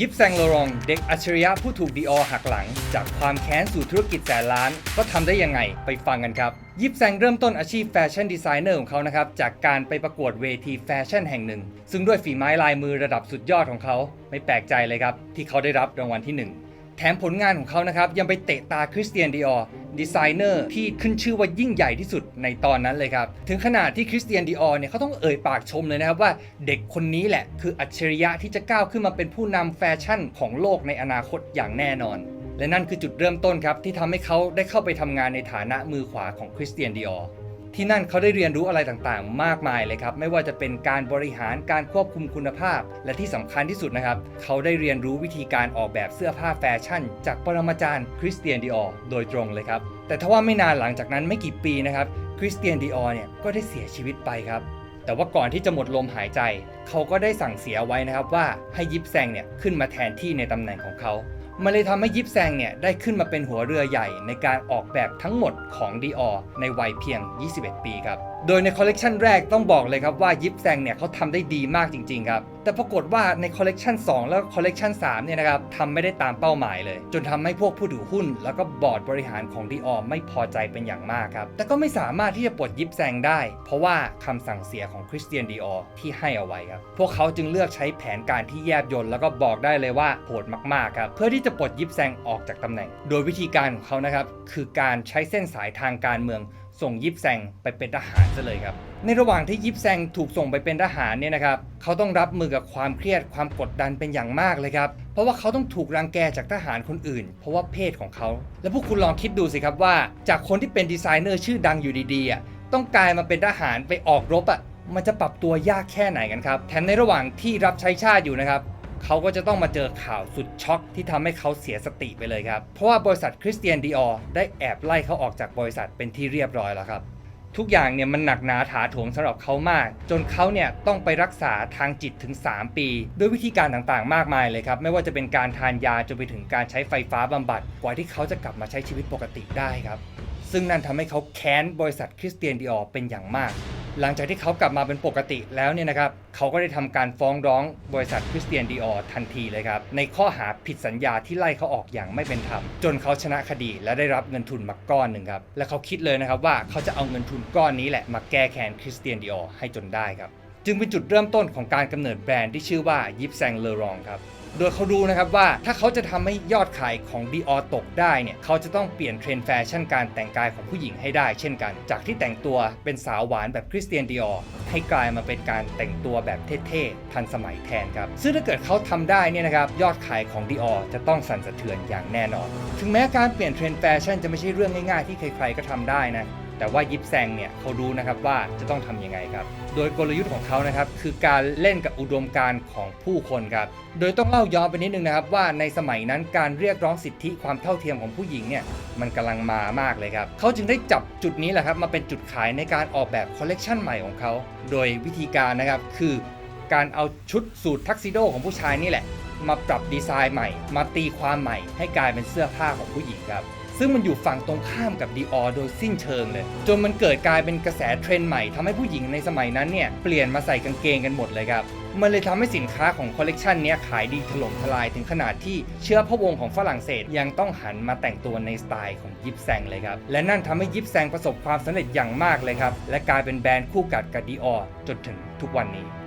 ยิปแซงโลรอง เด็กอัจฉริยะผู้ถูกดีออหักหลัง จากความแค้นสู่ธุรกิจแสนล้าน ก็ทำได้ยังไงไปฟังกันครับ ยิปแซงเริ่มต้นอาชีพแฟชั่นดีไซเนอร์ของเขานะครับ จากการไปประกวดเวทีแฟชั่นแห่งหนึ่ง ซึ่งด้วยฝีไม้ลายมือระดับสุดยอดของเขา ไม่แปลกใจเลยครับ ที่เขาได้รับรางวัลที่หนึ่งแถมผลงานของเขานะครับยังไปเตะตาคริสเตียนดีออ ดีไซเนอร์ที่ขึ้นชื่อว่ายิ่งใหญ่ที่สุดในตอนนั้นเลยครับ ถึงขนาดที่คริสเตียนดีออเนี่ยเขาต้องเอ่ยปากชมเลยนะครับว่าเด็กคนนี้แหละ คืออัจฉริยะที่จะก้าวขึ้นมาเป็นผู้นำแฟชั่นของโลกในอนาคตอย่างแน่นอน และนั่นคือจุดเริ่มต้นครับที่ทำให้เขาได้เข้าไปทำงานในฐานะมือขวาของคริสเตียนดีออ ที่นั่นเขาได้เรียนรู้อะไรต่างๆ มากมายเลยครับ ไม่ว่าจะเป็นการบริหารการควบคุมคุณภาพ และที่สำคัญที่สุดนะครับ เขาได้เรียนรู้วิธีการออกแบบเสื้อผ้าแฟชั่น จากปรมาจารย์คริสเตียนดีออโดยตรงเลยครับ แต่ทว่าไม่นานหลังจากนั้นไม่กี่ปีนะครับคริสเตียนดีออเนี่ยก็ได้เสียชีวิตไปครับแต่ว่าก่อนที่จะหมดลมหายใจ เขาก็ได้สั่งเสียไว้นะครับว่าให้ยิปแซงเนี่ยขึ้นมาแทนที่ในตำแหน่งของเขา มันเลยทำให้ยิปแซงเนี่ยได้ขึ้นมาเป็นหัวเรือใหญ่ในการออกแบบทั้งหมดของดีออในวัยเพียง 21 ปีครับ โดยในคอลเลกชันแรกต้องบอกเลยครับว่ายิปแซงเนี่ยเขาทำได้ดีมากจริงๆครับ แต่ปรากฏว่าในคอลเลกชัน2 แล้วคอลเลกชัน3เนี่ยนะครับทำไม่ได้ตามเป้าหมายเลย จนทำให้พวกผู้ถือหุ้น แล้วก็บอร์ดบริหารของ Dior ไม่พอใจเป็นอย่างมากครับ แต่ก็ไม่สามารถที่จะปลดยิปแซงได้ เพราะว่าคำสั่งเสียของคริสเตียนดีออที่ให้เอาไว้ครับ พวกเขาจึงเลือกใช้แผนการที่แยบยลแล้วก็บอกได้เลยว่าโหดมากๆครับเพื่อที่จะปลดยิปแซงออกจากตำแหน่ง โดยวิธีการของเขานะครับคือการใช้เส้นสายทางการเมือง ส่งยิปแซงไปเป็นทหารซะเลยครับ ในระหว่างที่ยิปแซงถูกส่งไปเป็นทหารเนี่ยนะครับเขาต้องรับมือกับความเครียดความกดดันเป็นอย่างมากเลยครับ เพราะว่าเขาต้องถูกรังแกจากทหารคนอื่น เพราะว่าเพศของเขา แล้วพวกคุณลองคิดดูสิครับว่า จากคนที่เป็นดีไซเนอร์ชื่อดังอยู่ดีๆต้องกลายมาเป็นทหารไปออกรบอะมันจะปรับตัวยากแค่ไหนกันครับ แถมในระหว่างที่รับใช้ชาติอยู่นะครับ เขาก็จะต้องมาเจอข่าวสุดช็อกที่ทำให้เขาเสียสติไปเลยครับ เพราะว่าบริษัทคริสเตียนดีออได้แอบไล่เขาออกจากบริษัทเป็นที่เรียบร้อยแล้วครับ ทุกอย่างเนี่ยมันหนักหนาถาโถมสำหรับเขามาก จนเขาเนี่ยต้องไปรักษาทางจิตถึง 3 ปี ด้วยวิธีการต่างๆ มากมายเลยครับ ไม่ว่าจะเป็นการทานยาจนไปถึงการใช้ไฟฟ้าบำบัด กว่าที่เขาจะกลับมาใช้ชีวิตปกติได้ครับ ซึ่งนั่นทำให้เขาแค้นบริษัทคริสเตียนดีออเป็นอย่างมาก หลังจากที่เขากลับมาเป็นปกติแล้วเนี่ยนะครับเขาก็ได้ทำการฟ้องร้องบริษัทคริสเตียนดีออทันทีเลยครับ ในข้อหาผิดสัญญาที่ไล่เขาออกอย่างไม่เป็นธรรม จนเขาชนะคดีและได้รับเงินทุนมาก้อนหนึ่งครับ และเขาคิดเลยนะครับว่าเขาจะเอาเงินทุนก้อนนี้แหละมาแก้แค้นคริสเตียนดีออให้จนได้ครับ จึงเป็นจุดเริ่มต้นของการกำเนิดแบรนด์ที่ชื่อว่ายิปแซงเลอรองครับ โดยเขารู้นะครับว่าถ้าเขาจะทำให้ยอดขายของ Dior ตกได้เนี่ยเขาจะต้องเปลี่ยนเทรนด์แฟชั่นการแต่งกายของผู้หญิงให้ได้เช่นกัน จากที่แต่งตัวเป็นสาวหวานแบบคริสเตียนดีออให้กลายมาเป็นการแต่งตัวแบบเท่ๆทันสมัยแทนครับ ซึ่งถ้าเกิดเขาทำได้เนี่ยนะครับยอดขายของ Dior จะต้องสั่นสะเทือนอย่างแน่นอน ถึงแม้การเปลี่ยนเทรนด์แฟชั่นจะไม่ใช่เรื่องง่ายๆที่ใครๆก็ทำได้นะ แต่ว่ายิปแซงเนี่ยเขารู้นะครับว่าจะต้องทำยังไงครับ โดยกลยุทธ์ของเขานะครับคือการเล่นกับอุดมการณ์ของผู้คนครับ โดยต้องเล่าย้อนไปนิดนึงนะครับว่าในสมัยนั้นการเรียกร้องสิทธิความเท่าเทียมของผู้หญิงเนี่ยมันกำลังมามากเลยครับ เขาจึงได้จับจุดนี้แหละครับมาเป็นจุดขายในการออกแบบคอลเลกชันใหม่ของเขา โดยวิธีการนะครับคือการเอาชุดสูททักซิโดของผู้ชายนี่แหละ มาปรับดีไซน์ใหม่ มาตีความใหม่ ให้กลายเป็นเสื้อผ้าของผู้หญิงครับ ซึ่งมันอยู่ฝั่งตรงข้ามกับ Dior โดยสิ้นเชิงเลย จนมันเกิดกลายเป็นกระแสเทรนด์ใหม่ทำให้ผู้หญิงในสมัยนั้นเนี่ยเปลี่ยนมาใส่กางเกงกันหมดเลยครับมันเลยทำให้สินค้าของคอลเลกชันนี้ขายดีถล่มทลายถึงขนาดที่เชื้อพระวงศ์ของฝรั่งเศสยังต้องหันมาแต่งตัวในสไตล์ของยิปแซงเลยครับ และนั่นทำให้ยิปแซงประสบความสำเร็จอย่างมากเลยครับ และกลายเป็นแบรนด์คู่กัดกับ Dior จนถึงทุกวันนี้